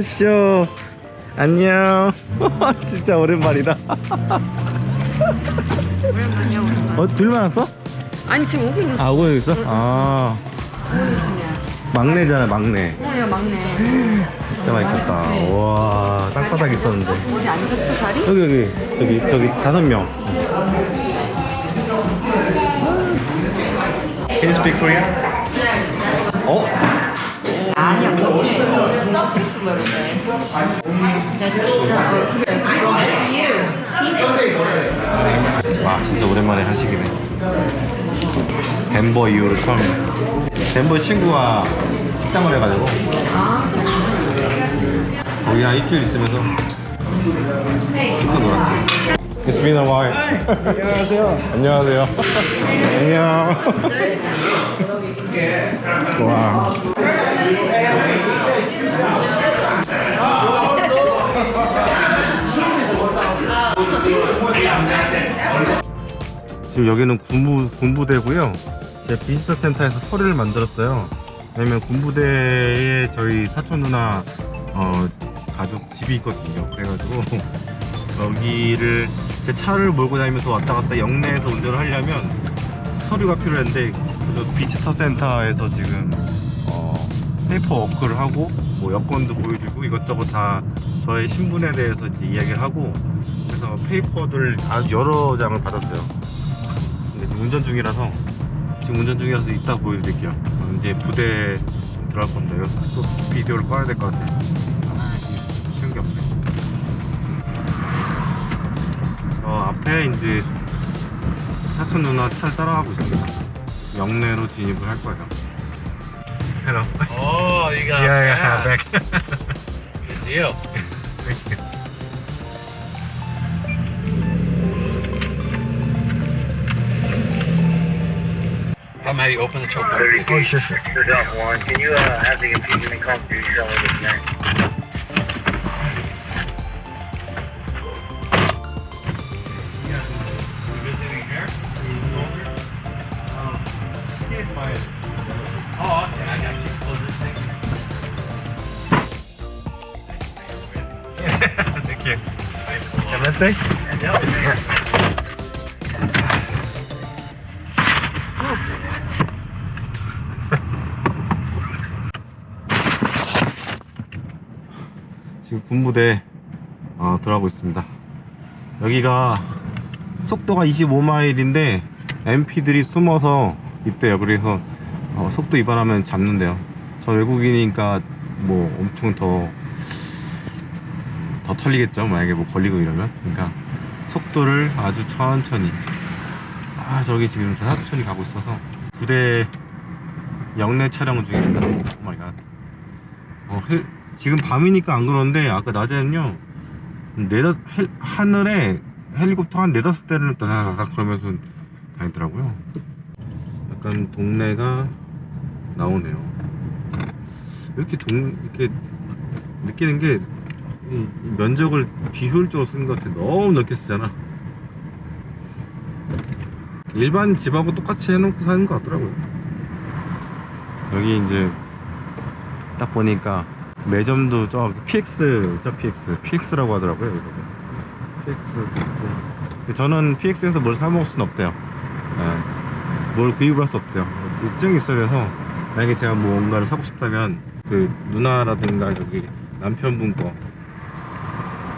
쇼 안녕. 진짜 오랜만이다. 오랜만이야 오랜만 어 둘만 왔어? 아니 지금 오고 있는 아 오고 있어? 아. 막내잖아 막내. 어야 막내. 진짜 많이 컸다. 와 땅바닥 있었는데. 어디 앉았어 자리? 여기 여기. 저기 저기 다섯 명. Can you speak Korean? 어? 아니야 뭐 Just a little bit That's 그래 That's you 와 진짜 오랜만에 한식이네. 덴버 이후로 처음이네. 덴버 친구가 식당을 해가지고. 거기 한 일주일 있으면서 실컷 놀았지. It's been a while. 안녕하세요. 안녕하세요. 안녕. 와 지금 여기는 군부, 군부대고요. 제가 비지터 센터에서 서류를 만들었어요. 왜냐면 군부대에 저희 사촌 누나 어, 가족 집이 있거든요. 그래가지고 여기를 제 차를 몰고 다니면서 왔다 갔다 영내에서 운전을 하려면 서류가 필요한데 그래서 비지터 센터에서 지금 어, 페이퍼 워크를 하고 뭐 여권도 보여주고 이것저것 다 저의 신분에 대해서 이제 이야기를 하고 그래서 페이퍼들 아주 여러 장을 받았어요. 지금 운전 중이라서 지금 운전 중이라서 이따 보여드릴게요. 어, 이제 부대 들어갈 겁니다. 여기서 또 비디오를 꺼야 될 것 같아. 아, 이게 쉬운 게 없네. 저 앞에 이제 사촌 누나 차를 따라가고 있습니다. 영내로 진입을 할 거예요. Hello. Oh, you got Yeah, yeah, fast. back. Good deal. You open the choke? Oh, sure, sure. for dump one. Can you uh, have the impediment come through some of this next? 군부대 어, 들어가고 있습니다. 여기가 속도가 25마일인데 MP들이 숨어서 있대요. 그래서 어, 속도 위반하면 잡는데요. 저 외국인이니까 뭐 엄청 더 더 털리겠죠 만약에 뭐 걸리고 이러면 그러니까 속도를 아주 천천히 아 저기 지금 천천히 가고 있어서 부대 영내 촬영 중입니다 오 마이 갓 어, 헬- 지금 밤이니까 안 그러는데 아까 낮에는요 네다 헬- 하늘에 헬리콥터 한 네다섯 대를 다다닥 그러면서 다니더라고요 약간 동네가 나오네요 이렇게 동 이렇게 느끼는 게 면적을 비효율적으로 쓰는 것 같아. 너무 넓게 쓰잖아. 일반 집하고 똑같이 해놓고 사는 것 같더라고요. 여기 이제 딱 보니까 매점도 저 PX, 저 PX, PX라고 하더라고요. 여기서 PX도 있고. 저는 PX에서 뭘 사 먹을 순 없대요. 예. 뭘 구입을 할 수 없대요. 증이 있어야 돼서 만약에 제가 뭐 뭔가를 사고 싶다면 그 누나라든가 여기 남편분 거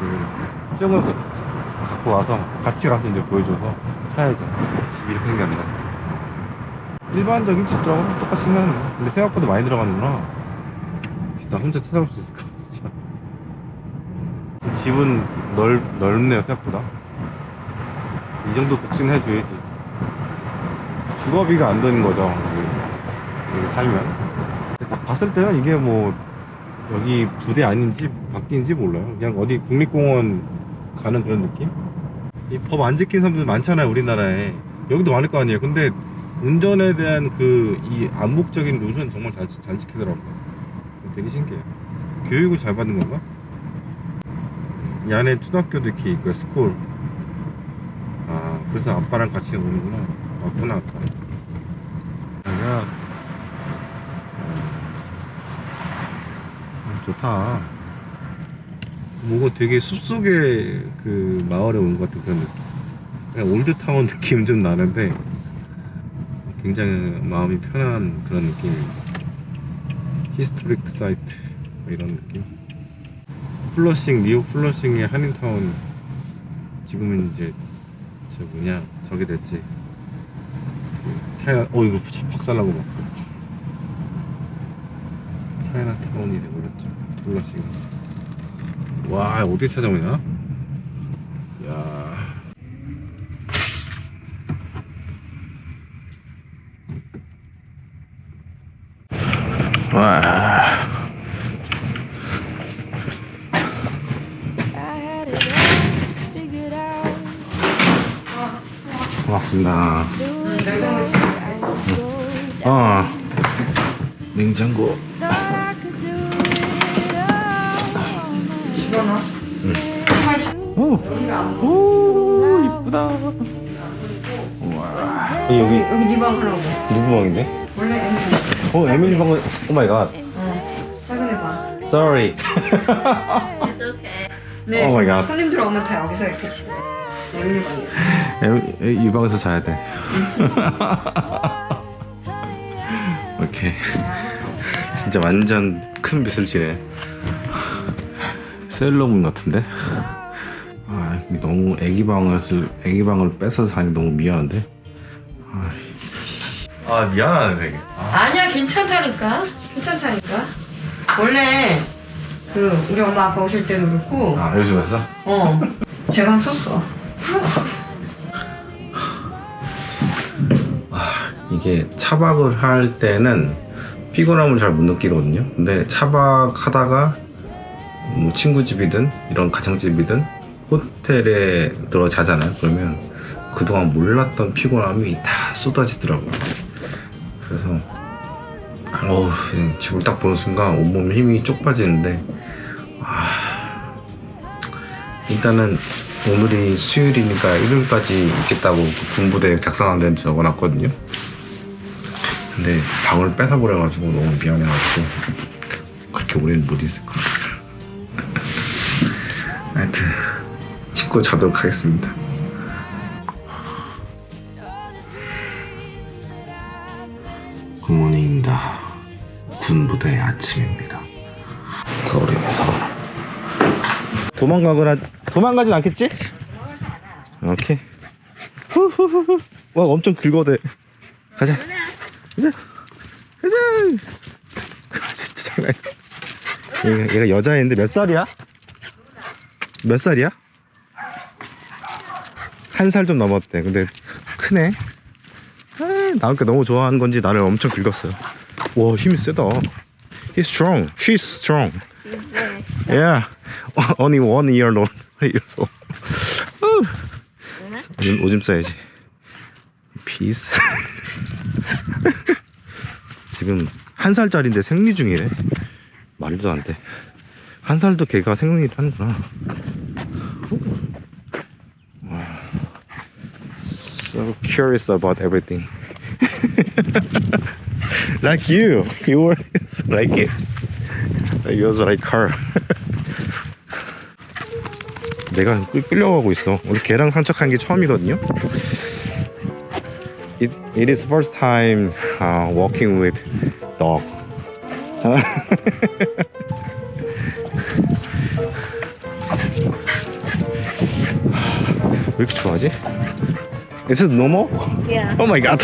그 증을 갖고 와서 같이 가서 이제 보여줘서 사야죠. 집이 이렇게 생겼네. 일반적인 집들하고 똑같이 생겼네. 근데 생각보다 많이 들어가는구나. 나 혼자 찾아볼 수 있을까? 진짜. 집은 넓, 넓네요, 생각보다. 이 정도 복지는 해줘야지. 주거비가 안 드는 거죠, 여기, 여기 살면. 딱 봤을 때는 이게 뭐, 여기 부대 아닌지 바뀐지 몰라요. 그냥 어디 국립공원 가는 그런 느낌? 이 법 안 지킨 사람들 많잖아요, 우리나라에. 여기도 많을 거 아니에요. 근데 운전에 대한 그 이 암묵적인 룰은 정말 잘, 지- 잘 지키더라고요. 되게 신기해요. 교육을 잘 받는 건가? 이 안에 초등학교도 이렇게 있고요, 스쿨. 아, 그래서 아빠랑 같이 오는구나. 왔구나, 아빠. 야, 음, 좋다. 뭔가 되게 숲속의 그 마을에 온 것 같은 그런 느낌. 그냥 올드타운 느낌 좀 나는데 굉장히 마음이 편한 그런 느낌입니다. 히스토릭 사이트 뭐 이런 느낌. 플러싱 니오 플러싱의 한인타운 지금은 이제 저 뭐냐 저게 됐지. 그 차이나 어 이거 박살나고 막 차이나타운이 돼버렸죠. 플러싱. 와 어디 찾아오냐? 야. 와. 고맙습니다. 어. 냉장고. 집어넣어. 오. 오 이쁘다. 와. 여기 여기 네방 하라고. 누구 방인데? 원래. 어 에밀리 방은 오 마이 갓. 확인해 봐. Sorry. 네. Oh my God. 손님들 오면 다 여기서 이렇게 지내. 애미 방이야. 에, 이 방에서 자야 돼. 오케이. 진짜 완전 큰 빚을 지네. 셀러문 같은데? 아, 너무 애기 방을 쓸, 애기 방을 뺏어서 사니 너무 미안한데? 아, 아 미안하네 되게. 아니야 괜찮다니까. 괜찮다니까. 원래 그 우리 엄마 아빠 오실 때도 그렇고 아 요즘 에서? 어 제방 썼어. 이게 차박을 할 때는 피곤함을 잘 못 느끼거든요. 근데 차박하다가 뭐 친구 집이든 이런 가정집이든 호텔에 들어 자잖아요. 그러면 그동안 몰랐던 피곤함이 다 쏟아지더라고요. 그래서 어우 집을 딱 보는 순간 온몸에 힘이 쪽 빠지는데 아 일단은 오늘이 수요일이니까 일요일까지 있겠다고 그 군부대 작성한 데는 적어놨거든요. 근데 방을 뺏어버려가지고 너무 미안해가지고 그렇게 오래는 못 있을 거야. 하여튼 씻고 자도록 하겠습니다. 굿모닝입니다. 군부대 아침입니다. 서울에서 도망가거나 도망가진 않겠지? 오케이. 후후후후. 와 엄청 긁어대. 가자. 가자. 가자. 진짜 장난. 얘가, 얘가 여자애인데 몇 살이야? 몇 살이야? 한 살 좀 넘었대. 근데 크네. 아, 나니까 너무 좋아하는 건지 나를 엄청 긁었어요. 와 힘이 세다. He's strong. She's strong. Yeah. Only one year old. 후. 오줌, 오줌 싸야지. 피스. 지금 한 살짜리인데 생리 중이래. 말도 안 돼. 한 살도 걔가 생리를 하는구나. 와. So curious about everything. Like you, you were like it. You was like her. 내가 끌- 끌려가고 있어. 우리 걔랑 산책한 게 처음이거든요. It, it is first time uh, walking with dog. 왜 이렇게 좋아하지? Is it normal? Yeah, Oh my god.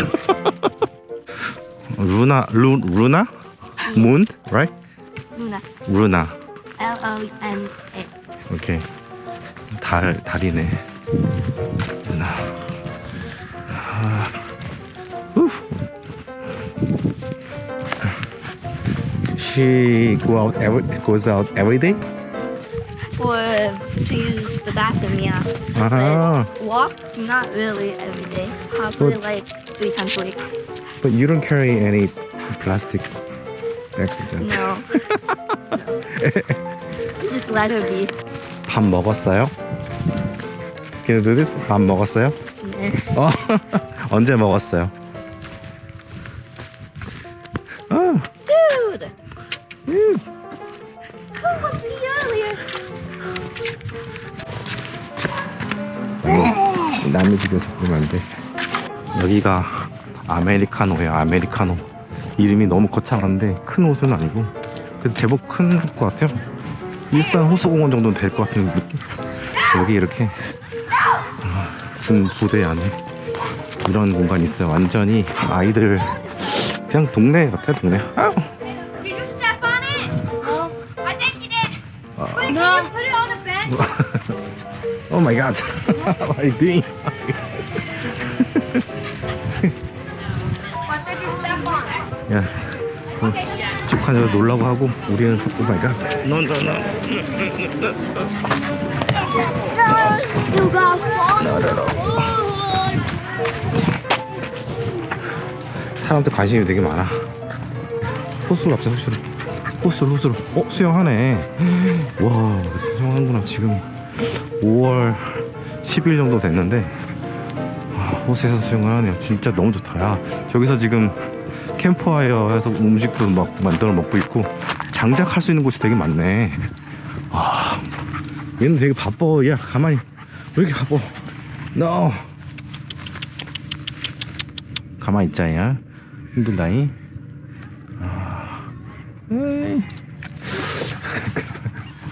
루나 루 루나 moon right? Luna. 루나. L O N A. 오케이. 달 달이네. 루나. 아. 후. She go out every goes out every day. For to use the bathroom, yeah. 아, But walk, not really every day. Probably like three times a week. But you don't carry any plastic bags, do you? No. Just let her be. 밥 먹었어요? Can you do this? 밥 먹었어요? 네. 어, 언제 먹었어요? 아, Dude! 음. Come with me earlier. 남의 집에서 보면 안 돼. 여기가 아메리카노예요. 아메리카노. 이름이 너무 거창한데 큰 옷은 아니고 그래도 제법 큰 것 같아요. 일산 호수공원 정도는 될 것 같은 느낌. 여기 이렇게 아, 군 부대 안에 이런 공간이 있어요. 완전히 아이들 그냥 동네 같아 동네. 아유. Oh my god. What are you doing? 한에서 놀라고 하고 우리는 오 마이 갓. 너너너 You got fun. 사람들 관심이 되게 많아. 호수로 갑자 호수로. 호수로 호수로. 어 수영하네. 와 수영하는구나 지금 5월 10일 정도 됐는데 와, 호수에서 수영을 하네요. 진짜 너무 좋다. 야 여기서 지금 캠프파이어 해서 음식도 막 만들어 먹고 있고 장작 할 수 있는 곳이 되게 많네. 와 얘는 되게 바빠. 야 가만히 왜 이렇게 바빠? No. 가만히 있자 야. 힘들다이. 아.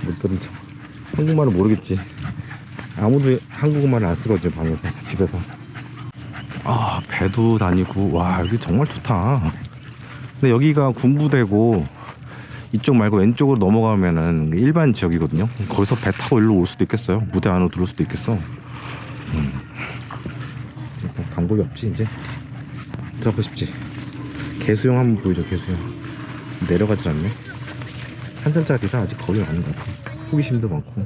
못 들은 척. 한국말을 모르겠지. 아무도 한국말을 안 쓰거든요, 방에서, 집에서. 아, 배도 다니고, 와, 여기 정말 좋다. 근데 여기가 군부대고, 이쪽 말고 왼쪽으로 넘어가면은 일반 지역이거든요. 거기서 배 타고 일로 올 수도 있겠어요. 무대 안으로 들어올 수도 있겠어. 음. 방법이 없지, 이제. 들어가고 싶지. 개수영 한번 보여줘, 개수영. 내려가질 않네. 한 살짜리라 아직 거의 아닌 것 같아. 호기심도 많고.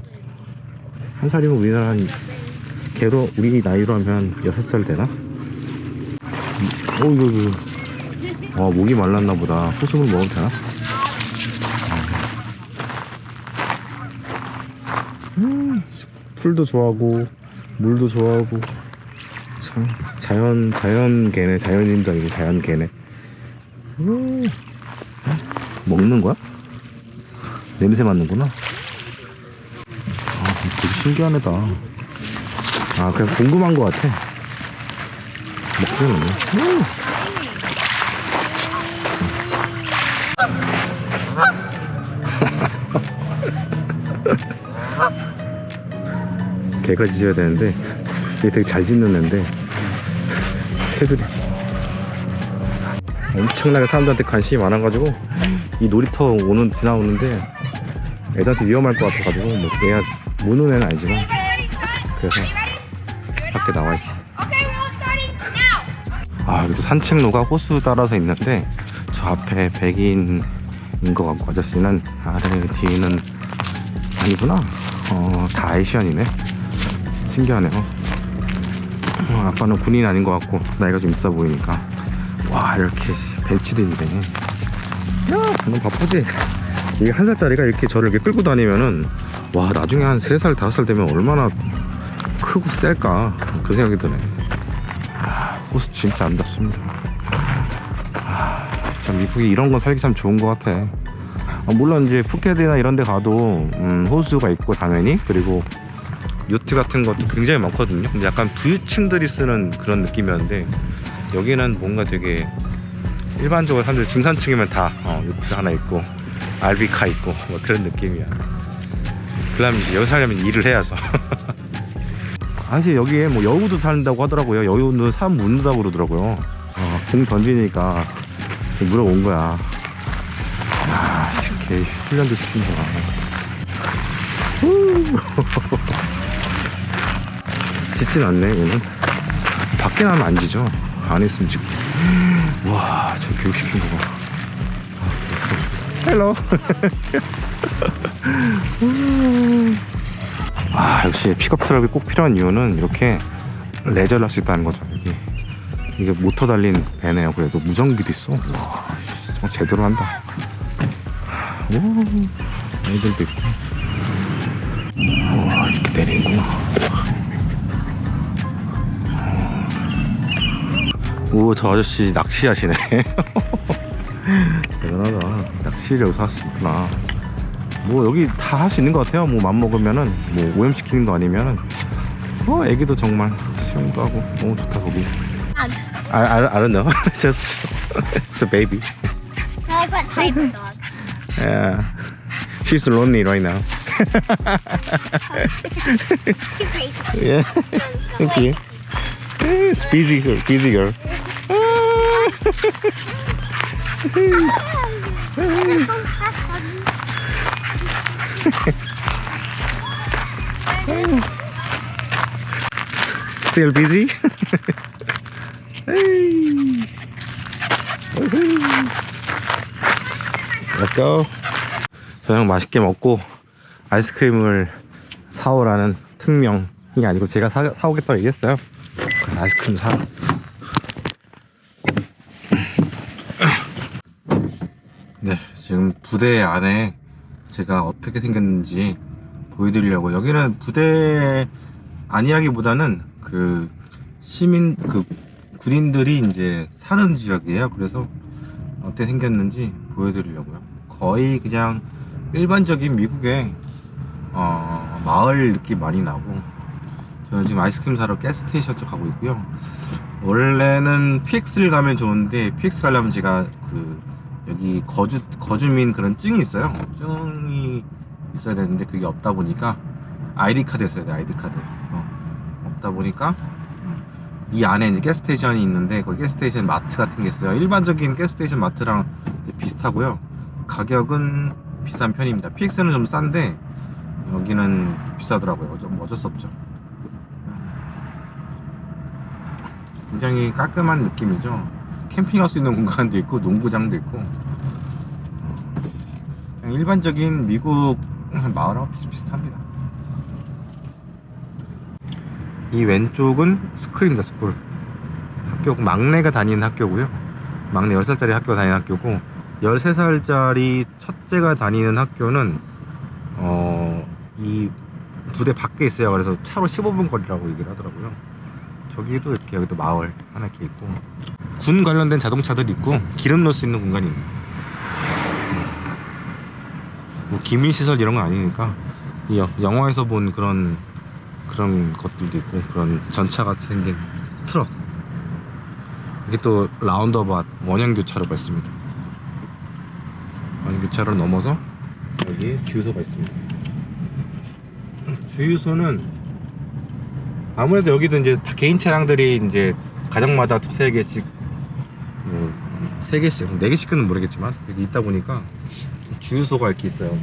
한 살이면 우리나라 한, 개로, 우리 나이로 하면 여섯 살 되나? 어, 이거, 이거. 와, 목이 말랐나 보다. 호수물 먹어도 되나? 음, 풀도 좋아하고, 물도 좋아하고, 참, 자연, 자연 개네. 자연인도 아니고 자연 개네. 음. 먹는 거야? 냄새 맡는구나. 아, 되게 신기한 애다. 아, 그냥 궁금한 거 같아. 않네. 음. 개가 짖어야 되는데, 얘 되게 잘 짖는 애인데, 새들이 짖어. 엄청나게 사람들한테 관심이 많아가지고 이 놀이터 오는 지나오는데 애들한테 위험할 것 같아가지고 뭐 얘가 무는 애는 아니지만 그래서 밖에 나와 있어. 산책로가 호수 따라서 있는데 저 앞에 백인인 것 같고 아저씨는 아래 뒤에는 아니구나. 어 다 아이시안이네. 신기하네요. 어, 아빠는 군인 아닌 것 같고 나이가 좀 있어 보이니까 와 이렇게 벨치도 있네. 야, 너무 바쁘지? 이게 한 살짜리가 이렇게 저를 이렇게 끌고 다니면은 와 나중에 한세살 다섯 살 되면 얼마나 크고 셀까 그 생각이 드네. 아, 호수 진짜 아름답습니다. 아, 참 미국이 이런 건 살기 참 좋은 것 같아. 아, 물론 이제 푸켓이나 이런 데 가도 음, 호수가 있고 당연히 그리고 요트 같은 것도 굉장히 많거든요. 근데 약간 부유층들이 쓰는 그런 느낌이었는데 여기는 뭔가 되게 일반적으로 사람들 중산층이면 다 어, 요트 하나 있고 RV카 있고 뭐 그런 느낌이야. 그다음에 이제 여기 살려면 일을 해야죠. 사실 여기에 뭐 여우도 산다고 하더라고요. 여우는 사람 묻는다고 그러더라고요. 어, 공 던지니까 물어온 거야. 야, 씨, 개 훈련도 시킨 거야. 짖진 않네, 얘는. 밖에 나면 안 짖어. 안에 있으면 짖고. 와, 저 교육시킨 거 봐. 아, 헬로. 아, 역시 픽업 트럭이 꼭 필요한 이유는 이렇게 레저를 할 수 있다는 거죠. 여기. 이게 모터 달린 배네요. 그래도 무전기도 있어. 와, 정말 제대로 한다. 오, 아이들도 있고. 와, 이렇게 내리는구나. 오, 저 아저씨 낚시하시네. 대단하다. 낚시를 여기서 할 수 있구나. 뭐, 여기 다 할 수 있는 것 같아요. 뭐, 맘먹으면은, 뭐, 오염시키는 거 아니면은, 어 애기도 정말 수영도 하고 너무 좋다 거기 I, I, I don't know just it's a baby I type of dog? yeah she's lonely right now yeah thank you it's busy girl busy girl Still busy? Let's go. 저녁 맛있게 먹고 아이스크림을 사오라는 특명이 아니고 제가 사, 사오겠다고 얘기했어요. 아이스크림 사. 네, 지금 부대 안에 제가 어떻게 생겼는지 보여드리려고 여기는 부대 아니하기보다는 그 시민 그 군인들이 이제 사는 지역이에요. 그래서 어떻게 생겼는지 보여드리려고요. 거의 그냥 일반적인 미국의 어, 마을 느낌 많이 나고 저는 지금 아이스크림 사러 가스스테이션 쪽 가고 있고요. 원래는 PX를 가면 좋은데 PX 가려면 제가 그 여기 거주 거주민 그런 증이 있어요. 증이 있어야 되는데 그게 없다 보니까 아이디 카드 있어야 돼 아이디 카드. 어, 없다 보니까 이 안에 이제 가스스테이션이 있는데 거기 가스스테이션 마트 같은 게 있어요. 일반적인 가스스테이션 마트랑 비슷하고요. 가격은 비싼 편입니다. PX는 좀 싼데 여기는 비싸더라고요. 어쩔, 어쩔 수 없죠. 굉장히 깔끔한 느낌이죠. 캠핑할 수 있는 공간도 있고 농구장도 있고 일반적인 미국 마을하고 비슷비슷합니다. 이 왼쪽은 스쿨입니다. 스쿨. 학교 막내가 다니는 학교고요. 막내 10살짜리 학교 다니는 학교고 13살짜리 첫째가 다니는 학교는 어, 이 부대 밖에 있어요. 그래서 차로 15분 거리라고 얘기를 하더라고요. 저기도 이렇게 여기도 마을 하나 이렇게 있고 군 관련된 자동차들 있고 기름 넣을 수 있는 공간이 있네. 뭐 기밀 시설 이런 건 아니니까 이 여- 영화에서 본 그런 그런 것들도 있고 그런 전차 같이 생긴 트럭 이게 또 라운드어바웃 원형 교차로가 있습니다. 원형 교차로 넘어서 여기 주유소가 있습니다. 주유소는 아무래도 여기도 이제 다 개인 차량들이 이제 가정마다 두세 개씩 뭐세 개씩 네 개씩은 모르겠지만 여기 있다 보니까 주유소가 이렇게 있어요.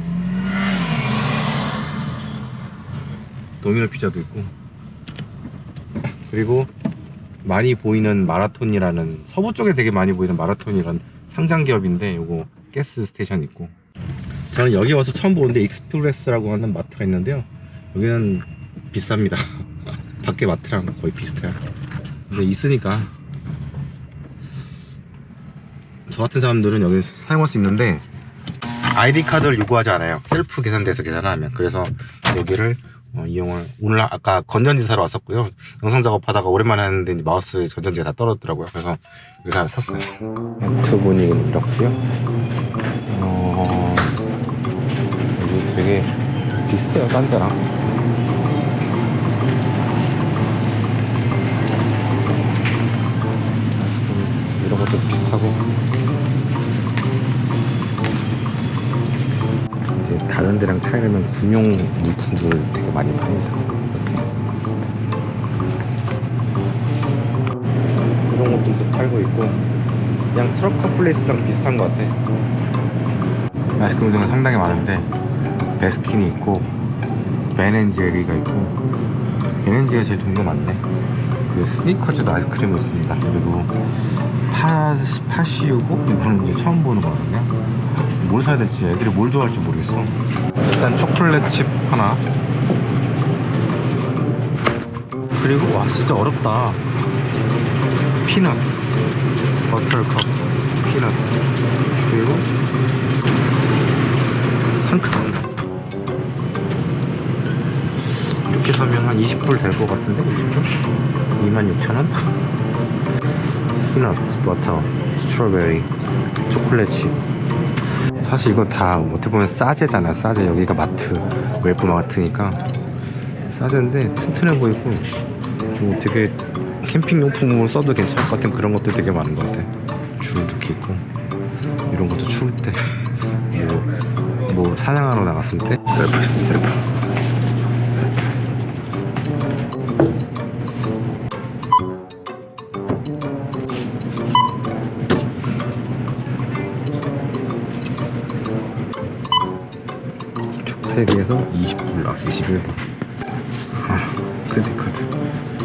도미노 피자도 있고. 그리고 많이 보이는 마라톤이라는 서부 쪽에 되게 많이 보이는 마라톤이라는 상장 기업인데 요거 가스 스테이션 있고. 저는 여기 와서 처음 보는데 익스프레스라고 하는 마트가 있는데요. 여기는 비쌉니다. 밖에 마트랑 거의 비슷해요. 근데 있으니까 저 같은 사람들은 여기 사용할 수 있는데 아이디 카드를 요구하지 않아요. 셀프 계산대에서 계산하면. 그래서 여기를 어, 이용을 오늘 아까 건전지 사러 왔었고요. 영상 작업하다가 오랜만에 이제 마우스 건전지가 다 떨어졌더라고요. 그래서 여기서 샀어요. 두 분이 이렇고요? 어... 여기 되게 비슷해요 딴 데랑. 이런 것도 비슷하고 다른 데랑 차이라면 군용 물품들 되게 많이 팝니다. 이런 것들도 팔고 있고 그냥 트럭 컴플레이스랑 비슷한 것 같아. 아이스크림 종류 상당히 많은데 베스킨이 있고 베넨제리가 있고 베넨제리가 제일 종류가 많네. 그리고 스니커즈도 아이스크림이 있습니다. 그리고 파, 파시우고 이거는 이제 처음 보는 거거든요 뭘 사야 될지 애들이 뭘 좋아할지 모르겠어. 일단 초콜릿 칩 하나. 그리고 와 진짜 어렵다. 피넛. 버터컵. 피넛. 그리고 상큼. 이렇게 사면 한 20불 될 것 같은데 20불? 26,000원? 피넛 버터 스트로베리 초콜릿 칩 사실 이거 다 어떻게 보면 싸제잖아 싸제. 여기가 마트 웹브 마트니까. 싸졌는데 튼튼해 보이고 뭐 되게 캠핑용품으로 써도 괜찮을 것 같은 그런 것들 되게 많은 것 같아. 줄 이렇게 있고. 이런 것도 추울 때뭐 뭐 사냥하러 나갔을 때. 셀프 셀프 촉색에서 20불 나왔어 21불 아 크레딧 카드.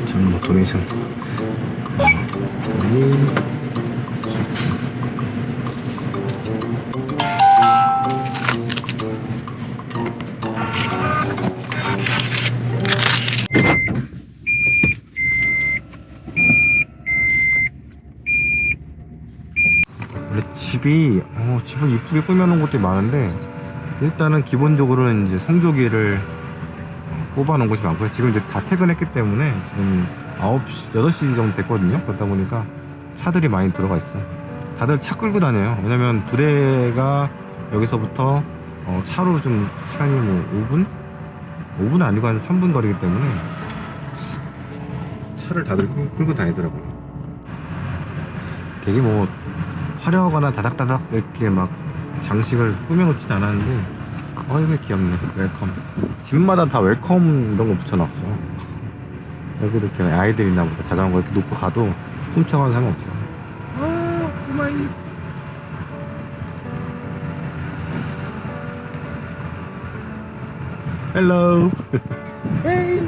저는 뭐 도네이션. 아니 집이 어, 집을 이쁘게 꾸며놓은 곳들이 많은데 일단은 기본적으로는 이제 성조기를 뽑아 놓은 곳이 많고요. 지금 이제 다 퇴근했기 때문에 지금 9시, 8시 정도 됐거든요. 그러다 보니까 차들이 많이 들어가 있어. 다들 차 끌고 다녀요. 왜냐면 부대가 여기서부터 어, 차로 좀 시간이 뭐 5분? 5분은 아니고 한 3분 거리기 때문에 차를 다들 끌- 끌고 다니더라고요. 되게 뭐 화려하거나 다닥다닥 이렇게 막 장식을 꾸며놓진 않았는데 어 이거 귀엽네 웰컴. 집마다 다 웰컴 이런 거 붙여놨어. 여기도 이렇게 아이들 있나 보다. 자전거 이렇게 놓고 가도 훔쳐가는 사람 없어. 어 고마이. 헬로. 헤이.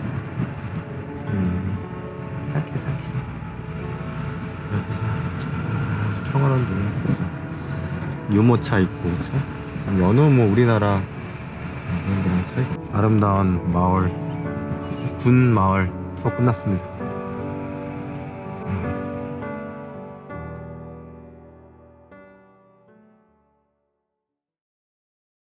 음, 착해 착해 분위기 있어 유모차 있고 그쵸? 여느 뭐 우리나라 아름다운 마을 군 마을 투어 끝났습니다